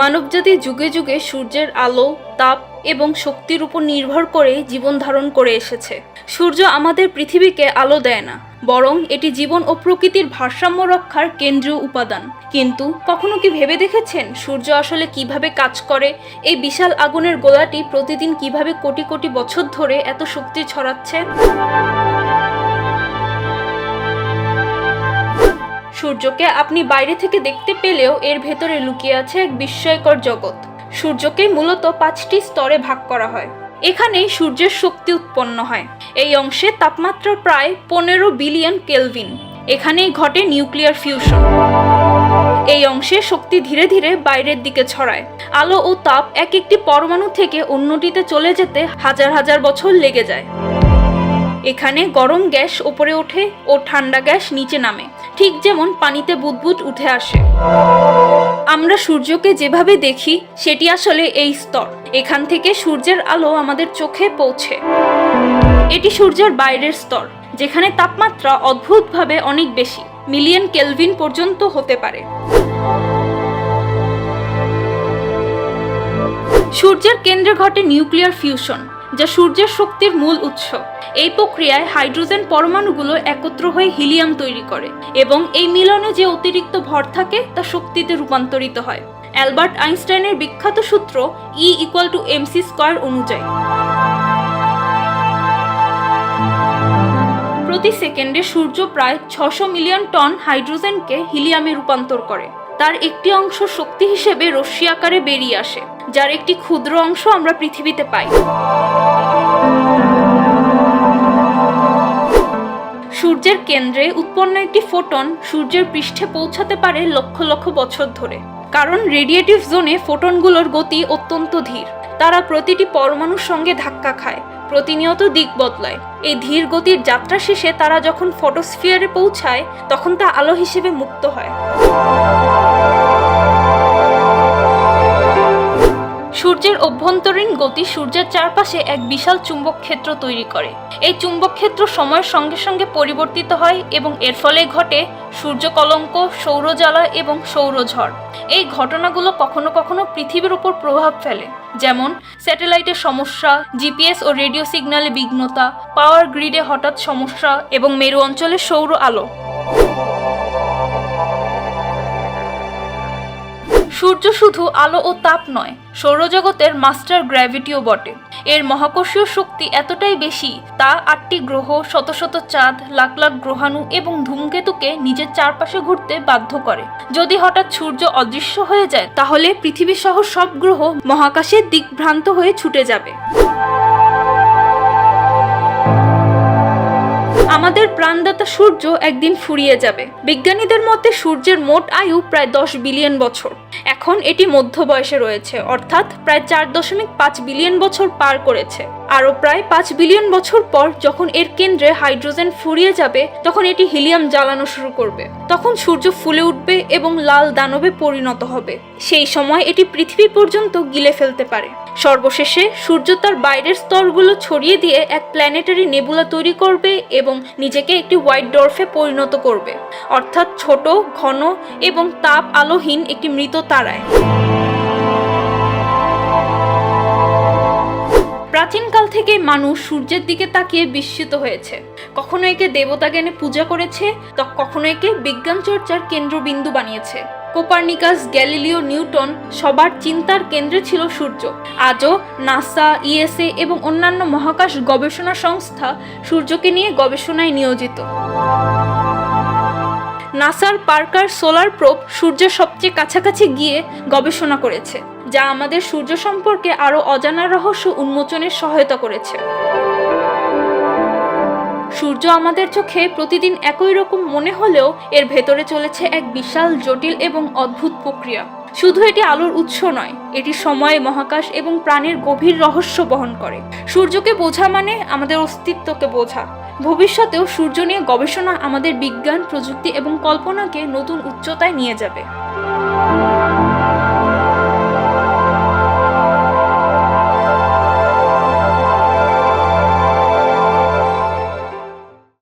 মানবজাতি যুগে যুগে সূর্যের আলো, তাপ এবং শক্তির উপর নির্ভর করে জীবন ধারণ করে এসেছে। সূর্য আমাদের পৃথিবীকে আলো দেয় না, বরং এটি জীবন ও প্রকৃতির ভারসাম্য রক্ষার কেন্দ্রীয় উপাদান। কিন্তু কখনো কি ভেবে দেখেছেন সূর্য আসলে কীভাবে কাজ করে? এই বিশাল আগুনের গোলাটি প্রতিদিন কীভাবে কোটি কোটি বছর ধরে এত শক্তি ছড়াচ্ছে? সূর্যকে আপনি বাইরে থেকে দেখতে পেলেও এর ভেতরে লুকিয়ে আছে এক বিস্ময়কর জগৎ। সূর্যকে মূলত পাঁচটি স্তরে ভাগ করা হয়। এখানেই সূর্যের শক্তি উৎপন্ন হয়। এই অংশে তাপমাত্রা প্রায় পনেরো বিলিয়ন কেলভিন। এখানেই ঘটে নিউক্লিয়ার ফিউশন। এই অংশে শক্তি ধীরে ধীরে বাইরের দিকে ছড়ায়। আলো ও তাপ এক একটি পরমাণু থেকে অন্যটিতে চলে যেতে হাজার হাজার বছর লেগে যায়। এখানে গরম গ্যাস ওপরে ওঠে ও ঠান্ডা গ্যাস নিচে নামে। ঠিক যেমন পানিতে বুদবুদ উঠে আসে। আমরা সূর্যকে যেভাবে দেখি, সেটি আসলে এই স্তর। এখান থেকে সূর্যের আলো আমাদের চোখে পৌঁছে। এটি সূর্যের বাইরের স্তর, যেখানে তাপমাত্রা অদ্ভুতভাবে অনেক বেশি, মিলিয়ন কেলভিন পর্যন্ত হতে পারে। সূর্যের কেন্দ্রে ঘটে নিউক্লিয়ার ফিউশন। যা সূর্যের শক্তির মূল উৎস। এই প্রক্রিয়ায় হাইড্রোজেন পরমাণুগুলো একত্র হয়ে হিলিয়াম তৈরি করে এবং এই মিলনে যে অতিরিক্ত ভর থাকে তা শক্তিতে রূপান্তরিত হয়। অ্যালবার্ট আইনস্টাইনের বিখ্যাত সূত্র E equal to MC square অনুযায়ী। প্রতি সেকেন্ডে সূর্য প্রায় ছশো মিলিয়ন টন হাইড্রোজেনকে হিলিয়ামে রূপান্তর করে। তার একটি অংশ শক্তি হিসেবে রশ্মি আকারে বেরিয়ে আসে। যার একটি ক্ষুদ্র অংশ আমরা পৃথিবীতে পাই। সূর্যের কেন্দ্রে উৎপন্ন একটি ফোটন সূর্যের পৃষ্ঠে পৌঁছাতে পারে লক্ষ লক্ষ বছর ধরে। কারণ রেডিয়েটিভ জোনে ফোটনগুলোর গতি অত্যন্ত ধীর। তারা প্রতিটি পরমাণুর সঙ্গে ধাক্কা খায়, প্রতিনিয়ত দিক বদলায়। এই ধীর গতির যাত্রা শেষে তারা যখন ফটোস্ফিয়ারে পৌঁছায়, তখন তা আলো হিসেবে মুক্ত হয়। সূর্যের অভ্যন্তরীণ গতি সূর্যের চারপাশে এক বিশাল চুম্বক ক্ষেত্র তৈরি করে। এই চুম্বক ক্ষেত্র সময়ের সঙ্গে সঙ্গে পরিবর্তিত হয় এবং এর ফলে ঘটে সূর্য কলঙ্ক সৌরজ্বালা এবং সৌরঝড়। এই ঘটনাগুলো কখনো কখনো পৃথিবীর উপর প্রভাব ফেলে, যেমন স্যাটেলাইটের সমস্যা, জিপিএস ও রেডিও সিগন্যালে বিঘ্নতা, পাওয়ার গ্রিডে হঠাৎ সমস্যা এবং মেরু অঞ্চলে সৌর আলো। সূর্য শুধু আলো ও তাপ নয়, সৌরজগতের মাস্টার গ্র্যাভিটিও বটে। এর মহাকর্ষীয় শক্তি এতটাই বেশি, তা আটটি গ্রহ, শত শত চাঁদ, লাখ লাখ গ্রহাণু এবং ধূমকেতুকে নিজের চারপাশে ঘুরতে বাধ্য করে। যদি হঠাৎ সূর্য অদৃশ্য হয়ে যায়, তাহলে পৃথিবী সহ সব গ্রহ মহাকাশে দিকভ্রান্ত হয়ে ছুটে যাবে। আমাদের প্রাণদাতা সূর্য একদিন ফুরিয়ে যাবে। বিজ্ঞানীদের মতে সূর্যের মোট আয়ু প্রায় দশ বিলিয়ন বছর। এখন এটি মধ্য বয়সে রয়েছে, অর্থাৎ প্রায় চার দশমিক পাঁচ বিলিয়ন বছর পার করেছে। আরও প্রায় পাঁচ বিলিয়ন বছর পর যখন এর কেন্দ্রে হাইড্রোজেন ফুরিয়ে যাবে, তখন এটি হিলিয়াম জ্বালানো শুরু করবে। তখন সূর্য ফুলে উঠবে এবং লাল দানবে পরিণত হবে। সেই সময় এটি পৃথিবী পর্যন্ত গিলে ফেলতে পারে। সর্বশেষে সূর্য তার বাইরের স্তরগুলো ছড়িয়ে দিয়ে এক প্ল্যানেটারি নেবুলা তৈরি করবে এবং নিজেকে একটি হোয়াইট ডর্ফে পরিণত করবে। অর্থাৎ ছোট, ঘন এবং তাপ আলোহীন একটি মৃত তারায়। প্রাচীনকাল থেকে মানুষ সূর্যের দিকে তাকিয়ে বিস্মিত হয়েছে। কখনো একে দেবতা জ্ঞানে পূজা করেছে তো কখনো একে বিজ্ঞান চর্চার কেন্দ্রবিন্দু বানিয়েছে। কোপার্নিকাস গ্যালিলিও নিউটন সবার চিন্তার কেন্দ্রে ছিল সূর্য। আজও নাসা, ইএসএ এবং অন্যান্য মহাকাশ গবেষণা সংস্থা সূর্যকে নিয়ে গবেষণায় নিয়োজিত। নাসার পার্কার সোলার প্রোব সূর্যের সবচেয়ে কাছাকাছি গিয়ে গবেষণা করেছে। যা আমাদের সূর্য সম্পর্কে আরও অজানা রহস্য উন্মোচনের সহায়তা করেছে। সূর্য আমাদের চোখে প্রতিদিন একই রকম মনে হলেও এর ভেতরে চলেছে এক বিশাল, জটিল এবং অদ্ভুত প্রক্রিয়া। শুধু এটি আলোর উৎস নয়, এটি সময়, মহাকাশ এবং প্রাণের গভীর রহস্য বহন করে। সূর্যকে বোঝা মানে আমাদের অস্তিত্বকে বোঝা। ভবিষ্যতেও সূর্য নিয়ে গবেষণা আমাদের বিজ্ঞান, প্রযুক্তি এবং কল্পনাকে নতুন উচ্চতায় নিয়ে যাবে।